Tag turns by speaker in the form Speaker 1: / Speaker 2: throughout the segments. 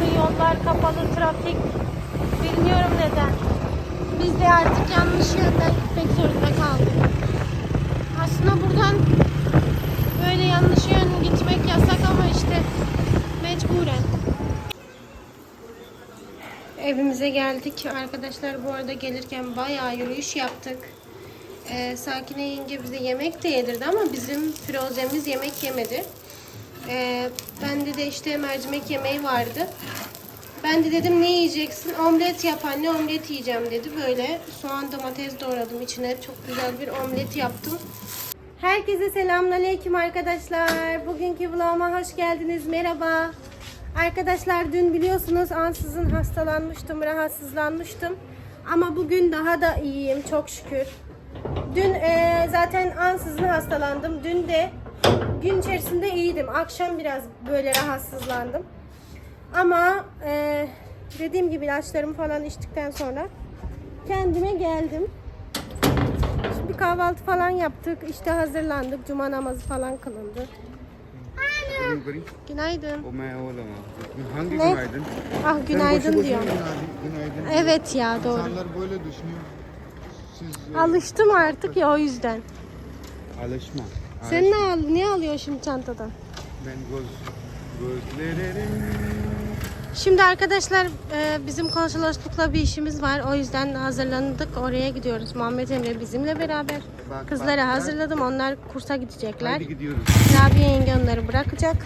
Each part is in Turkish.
Speaker 1: bakın yollar kapalı, trafik. Bilmiyorum neden. Biz de artık yanlış yönden gitmek zorunda kaldık. Aslında buradan böyle yanlış yön gitmek yasak ama işte mecburen. Evimize geldik. Arkadaşlar bu arada gelirken bayağı yürüyüş yaptık. Ee, Sakine yenge bize yemek de yedirdi ama bizim Firozemiz yemek yemedi. Ee, bende de işte mercimek yemeği vardı. Ben de dedim ne yiyeceksin? Omlet yap anne omlet yiyeceğim dedi. Böyle soğan domates doğradım. içine çok güzel bir omlet yaptım. Herkese selamünaleyküm arkadaşlar. Bugünkü vloguma hoş geldiniz. Merhaba. Arkadaşlar dün biliyorsunuz ansızın hastalanmıştım, rahatsızlanmıştım. Ama bugün daha da iyiyim çok şükür. Dün e, zaten ansızın hastalandım. Dün de gün içerisinde iyiydim. Akşam biraz böyle rahatsızlandım. Ama e, dediğim gibi ilaçlarımı falan içtikten sonra kendime geldim. Şimdi kahvaltı falan yaptık. işte hazırlandık. Cuma namazı falan kılındı. Günaydın.
Speaker 2: Hangi
Speaker 1: Ne?
Speaker 2: günaydın?
Speaker 1: Ah günaydın diyor.
Speaker 2: günaydın.
Speaker 1: Evet ya doğru.
Speaker 2: İnsanlar böyle düşünüyor. Siz e,
Speaker 1: Alıştım artık ya o yüzden.
Speaker 2: alışma.
Speaker 1: Sen ne al ne alıyor şimdi çantadan?
Speaker 2: Ben göz gözlerim.
Speaker 1: Şimdi arkadaşlar e, bizim konsoloslukla bir işimiz var. O yüzden hazırlandık. Oraya gidiyoruz. Muhammed Emre bizimle beraber.
Speaker 2: Bak,
Speaker 1: Kızları
Speaker 2: bak, bak.
Speaker 1: hazırladım. Onlar kursa gidecekler.
Speaker 2: Hadi gidiyoruz.
Speaker 1: Rabia yenge onları bırakacak.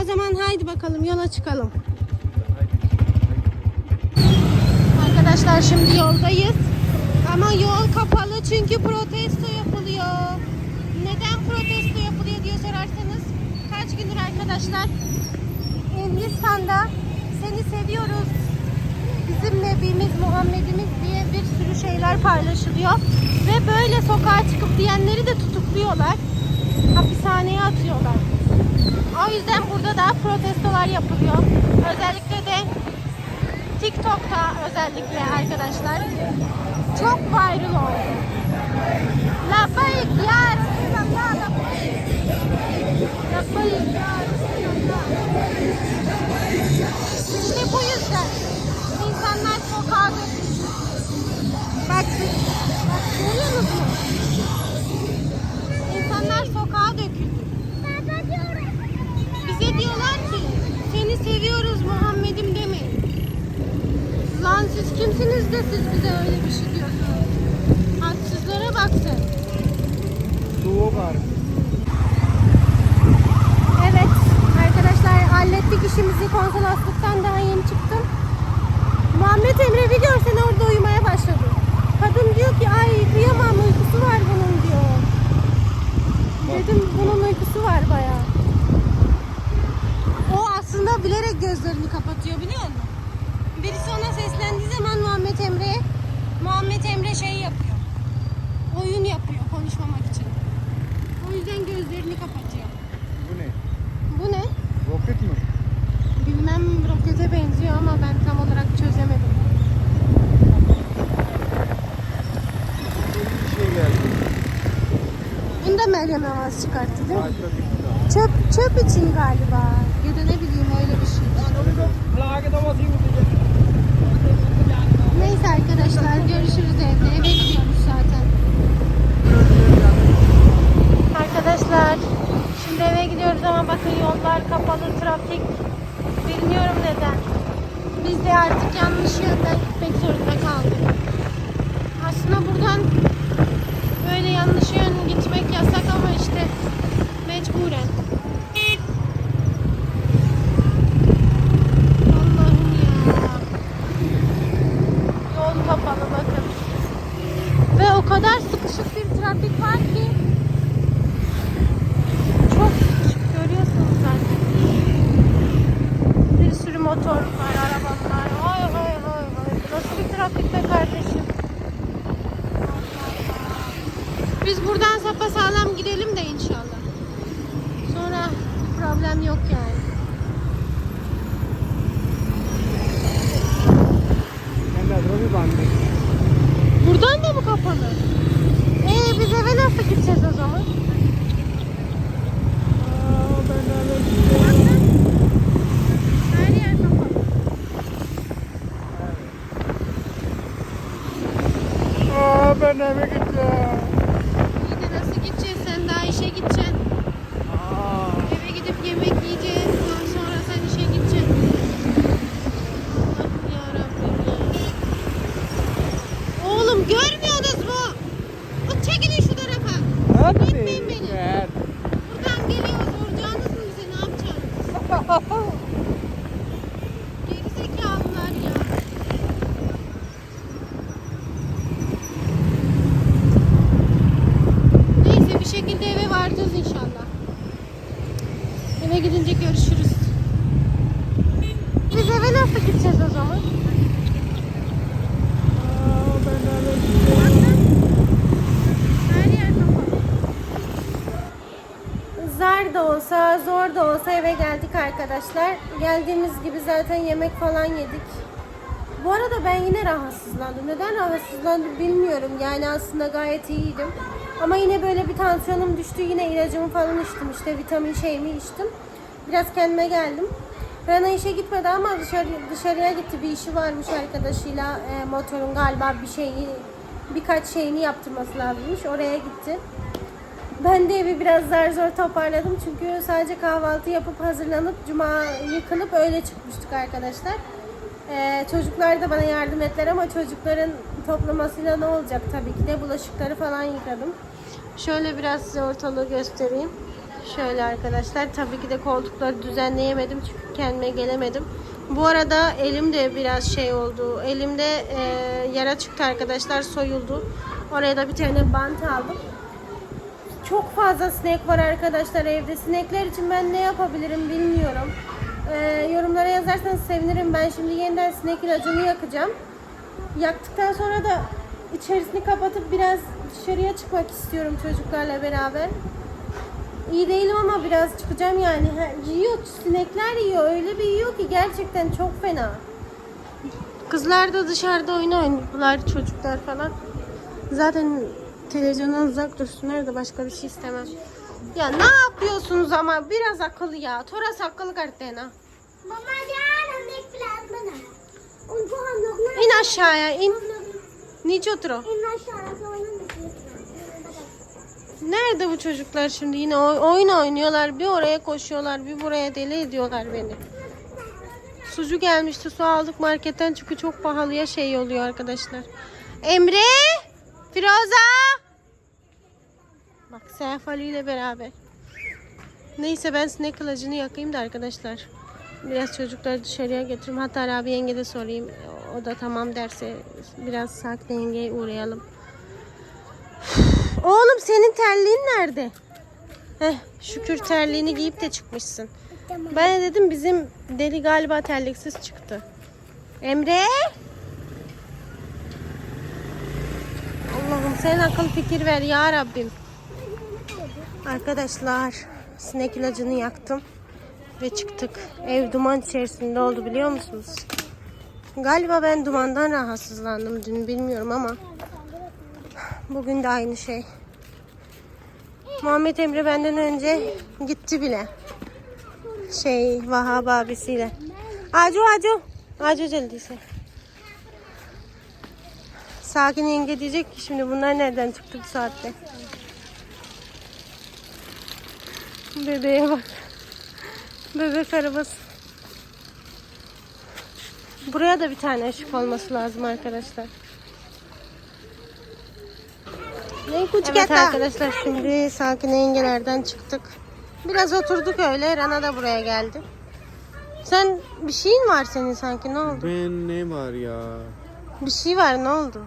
Speaker 1: O zaman haydi bakalım yola çıkalım. Arkadaşlar şimdi yoldayız. Ama yol kapalı çünkü protesto yapılıyor. Protesto yapılıyor diye sorarsanız kaç gündür arkadaşlar Hindistan'da seni seviyoruz. Bizim Nebimiz Muhammed'imiz diye bir sürü şeyler paylaşılıyor. Ve böyle sokağa çıkıp diyenleri de tutukluyorlar. Hapishaneye atıyorlar. O yüzden burada da protestolar yapılıyor. Özellikle de TikTok'ta özellikle arkadaşlar çok viral oldu. Ya Resulallah bize öyle bir şey diyorsunuz? Haksızlara bak sen.
Speaker 2: Soğuk var.
Speaker 1: Evet arkadaşlar hallettik işimizi konsolosluktan daha yeni çıktım. Muhammed Emre bir görsen orada uyumaya başladı. Kadın diyor ki ay kıyamam uykusu var bunun diyor. Dedim bunun uykusu var bayağı. O aslında bilerek gözlerini kapatıyor biliyor musun? Birisi ona seslendiği zaman Muhammed Emre'ye Muhammed Emre şey yapıyor. Oyun yapıyor konuşmamak için. O yüzden gözlerini kapatıyor.
Speaker 2: Bu ne?
Speaker 1: Bu ne?
Speaker 2: Roket mi?
Speaker 1: Bilmem rokete benziyor ama ben tam olarak çözemedim.
Speaker 2: Bir şey geldi.
Speaker 1: Bunda Meryem Avaz çıkarttı değil mi? Çöp, çöp için galiba. Ya da ne bileyim öyle bir şey. Neyse arkadaşlar görüşürüz evde. Eve gidiyoruz zaten. Arkadaşlar şimdi eve gidiyoruz ama bakın yollar kapalı, trafik. Bilmiyorum neden. Biz de artık yanlış yönden gitmek zorunda kaldık. Aslında buradan böyle yanlış yön gitmek yasak ama işte mecburen. Allah'ım ya. Yol kapalı bakın. Ve o kadar sıkışık bir trafik var ki çok görüyorsunuz zaten. Bir sürü motor var, arabalar. Vay vay vay. Bu Nasıl bir trafik be kardeşim? Biz buradan sapasağlam gidelim de inşallah. Sonra problem yok yani.
Speaker 2: Ben de adamı bandım.
Speaker 1: Buradan da mı kapalı? Ee biz eve nasıl gideceğiz o zaman? Aa, ben eve gidiyorum. Her yer kapalı.
Speaker 2: Ben eve gideceğim.
Speaker 1: İyi de nasıl gideceksin? Sen daha işe gideceksin.
Speaker 2: Aa,
Speaker 1: Eve gidip yemek yiyeceğiz. Sonra, sonra sen işe gideceksin. Allah'ım yarabbim ya. Oğlum görmüyorsunuz mu? O çekilin şu tarafa.
Speaker 2: hadi.
Speaker 1: Gitmeyin beni.
Speaker 2: Gel.
Speaker 1: Buradan geliyoruz. Vuracağınız mı bize? Ne yapacaksınız? Gerizekalılar ya. Neyse bir şekilde eve varacağız inşallah. Eve gidince görüşürüz. Biz eve nasıl gideceğiz o zaman?
Speaker 2: Aa, ben eve gideceğim.
Speaker 1: Her yer kapalı. Zar da olsa, zor da olsa eve geldik arkadaşlar. Geldiğimiz gibi zaten yemek falan yedik. Bu arada ben yine rahatsızlandım. Neden rahatsızlandım bilmiyorum. Yani aslında gayet iyiydim. Ama yine böyle bir tansiyonum düştü. Yine ilacımı falan içtim. İşte vitamin şeyimi içtim. Biraz kendime geldim. Rana işe gitmedi ama dışarı, dışarıya gitti. Bir işi varmış arkadaşıyla. E, motorun galiba bir şeyi, birkaç şeyini yaptırması lazımmış. Oraya gitti. Ben de evi biraz zar zor toparladım çünkü sadece kahvaltı yapıp hazırlanıp cuma yıkılıp öyle çıkmıştık arkadaşlar. Ee, çocuklar da bana yardım ettiler ama çocukların toplamasıyla ne olacak tabii ki de bulaşıkları falan yıkadım. Şöyle biraz size ortalığı göstereyim. Şöyle arkadaşlar tabii ki de koltukları düzenleyemedim çünkü kendime gelemedim. Bu arada elim de biraz şey oldu. Elimde e, yara çıktı arkadaşlar soyuldu. Oraya da bir tane bant aldım. Çok fazla sinek var arkadaşlar evde. Sinekler için ben ne yapabilirim bilmiyorum. Ee, yorumlara yazarsanız sevinirim. Ben şimdi yeniden sinek ilacını yakacağım. Yaktıktan sonra da içerisini kapatıp biraz dışarıya çıkmak istiyorum çocuklarla beraber. İyi değilim ama biraz çıkacağım yani. Ha, Yiyor, sinekler yiyor. Öyle bir yiyor ki gerçekten çok fena. Kızlar da dışarıda oyun oynuyorlar çocuklar falan. Zaten Televizyondan uzak dursunlar da başka bir şey istemem. Ya ne yapıyorsunuz ama biraz akıllı ya. Toras akıllı kartena.
Speaker 3: Mama gel annek plan bana.
Speaker 1: İn aşağıya in. Niçe otur o?
Speaker 3: İn aşağıya.
Speaker 1: Nerede bu çocuklar şimdi yine oyun oynuyorlar bir oraya koşuyorlar bir buraya deli ediyorlar beni. Sucu gelmişti su aldık marketten çünkü çok pahalıya şey oluyor arkadaşlar. Emre! Firoza! Bak Seyf Ali ile beraber. Neyse ben sinek ilacını yakayım da arkadaşlar. Biraz çocukları dışarıya götüreyim. Hatta abi yenge de sorayım. O da tamam derse biraz Sakin yengeye uğrayalım. Oğlum senin terliğin nerede? Heh, şükür terliğini giyip de çıkmışsın. Ben de dedim bizim deli galiba terliksiz çıktı. Emre? Allah'ım sen akıl fikir ver ya Rabbim. Arkadaşlar sinek ilacını yaktım ve çıktık. Ev duman içerisinde oldu biliyor musunuz? Galiba ben dumandan rahatsızlandım dün bilmiyorum ama bugün de aynı şey. Muhammed Emre benden önce gitti bile. Şey Vahab abisiyle. Acu acu. Acu celdiyse. Sakin yenge diyecek ki şimdi bunlar nereden çıktı bu saatte? Bebeğe bak. Bebek arabası. Buraya da bir tane ışık olması lazım arkadaşlar. Evet arkadaşlar şimdi sakin yengelerden çıktık. Biraz oturduk öyle. Rana da buraya geldi. Sen bir şeyin var senin sanki ne oldu?
Speaker 2: Ben ne var ya?
Speaker 1: Bir şey var ne oldu?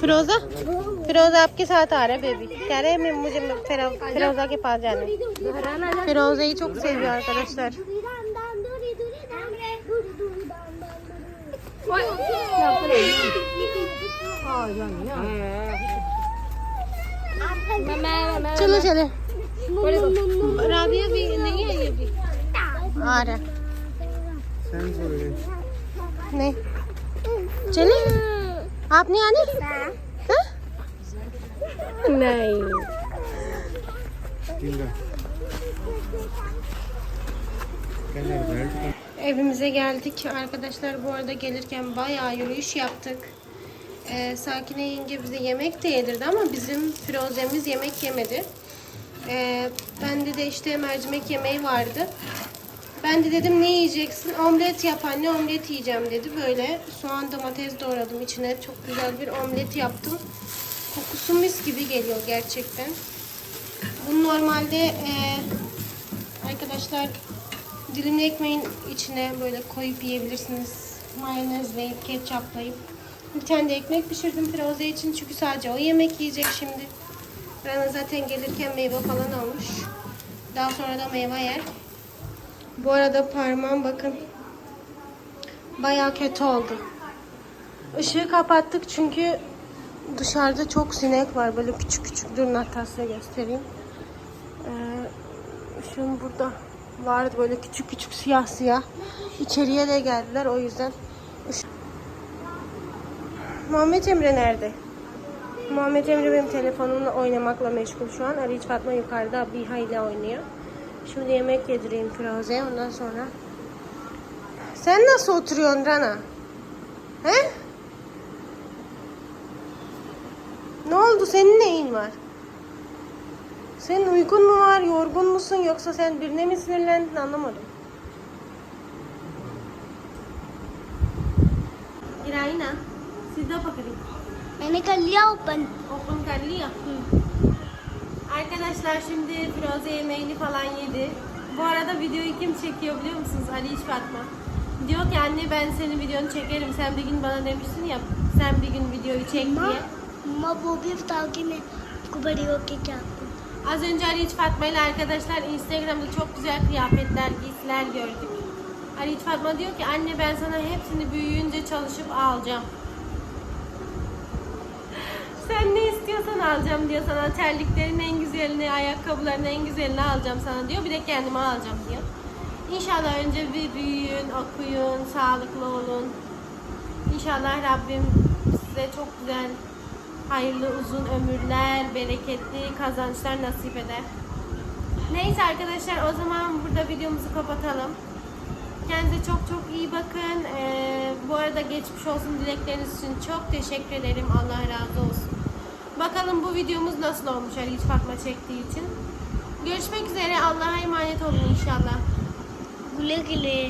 Speaker 1: फिरोजा? फिरोजा आपके साथ आ रहा है बेबी कह रहे हैं मुझे फिरोजा के पास जाना
Speaker 3: फिरोजा ही चुप से जा करो सर
Speaker 1: चलो चले। राबिया भी नहीं है ये भी आ रहा नहीं। चले। आप नहीं आने हाँ?
Speaker 4: नहीं
Speaker 2: Dinle. Kendileri belt
Speaker 1: Evimize geldik. Arkadaşlar bu arada gelirken bayağı yürüyüş yaptık. Ee, Sakine yenge bize yemek de yedirdi ama bizim Firoze'miz yemek yemedi. Ee, bende de işte mercimek yemeği vardı. Ben de dedim ne yiyeceksin? Omlet yap anne omlet yiyeceğim dedi. Böyle soğan domates doğradım içine çok güzel bir omlet yaptım. Kokusu mis gibi geliyor gerçekten. Bu normalde e, arkadaşlar dilimli ekmeğin içine böyle koyup yiyebilirsiniz. Mayonezleyip, ketçaplayıp. Bir tane de ekmek pişirdim Firoze için çünkü sadece o yemek yiyecek şimdi. Rana zaten gelirken meyve falan almış. Daha sonra da meyve yer. Bu arada parmağım bakın. Bayağı kötü oldu. Işığı kapattık çünkü dışarıda çok sinek var. Böyle küçük küçük. Dur Natasya göstereyim. Ee, ışığım burada vardı böyle küçük küçük siyah siyah. İçeriye de geldiler o yüzden. ışık- Muhammed Emre nerede? Muhammed Emre benim telefonumla oynamakla meşgul şu an. Arayıç Fatma yukarıda Biha ile oynuyor. Şimdi yemek yedireyim Firuze'ye ondan sonra. Sen nasıl oturuyorsun Rana? He? Ne oldu? Senin neyin var? Senin uykun mu var? Yorgun musun? Yoksa sen birine mi sinirlendin? Anlamadım. Iraina, सीधा पकड़ी.
Speaker 3: मैंने कर लिया open
Speaker 1: Open कर लिया. Arkadaşlar şimdi Firoze yemeğini falan yedi. Bu arada videoyu kim çekiyor biliyor musunuz? Ali İş Fatma. Diyor ki anne ben senin videonu çekerim. Sen bir gün bana demiştin ya sen bir gün videoyu çek diye.
Speaker 3: मम्मा वो भी बताओ कि मैं आपको बड़ी होके क्या करूँ
Speaker 1: Az önce Ali İç Fatma ile arkadaşlar Instagram'da çok güzel kıyafetler, giysiler gördük. Ali İç Fatma diyor ki anne ben sana hepsini büyüyünce çalışıp alacağım. Sen ne istiyorsan alacağım diyor sana. Terliklerin en güzelini, ayakkabıların en güzelini alacağım sana diyor. Bir de kendime alacağım diyor. İnşallah önce bir büyüyün, okuyun, sağlıklı olun. İnşallah Rabbim size çok güzel, hayırlı uzun ömürler, bereketli kazançlar nasip eder. Neyse arkadaşlar o zaman burada videomuzu kapatalım. Kendinize çok çok iyi bakın. Ee, bu arada geçmiş olsun dilekleriniz için çok teşekkür ederim. Allah razı olsun. Bakalım bu videomuz nasıl olmuş Ali Fatma çektiği için. Görüşmek üzere. Allah'a emanet olun inşallah.
Speaker 3: Güle güle.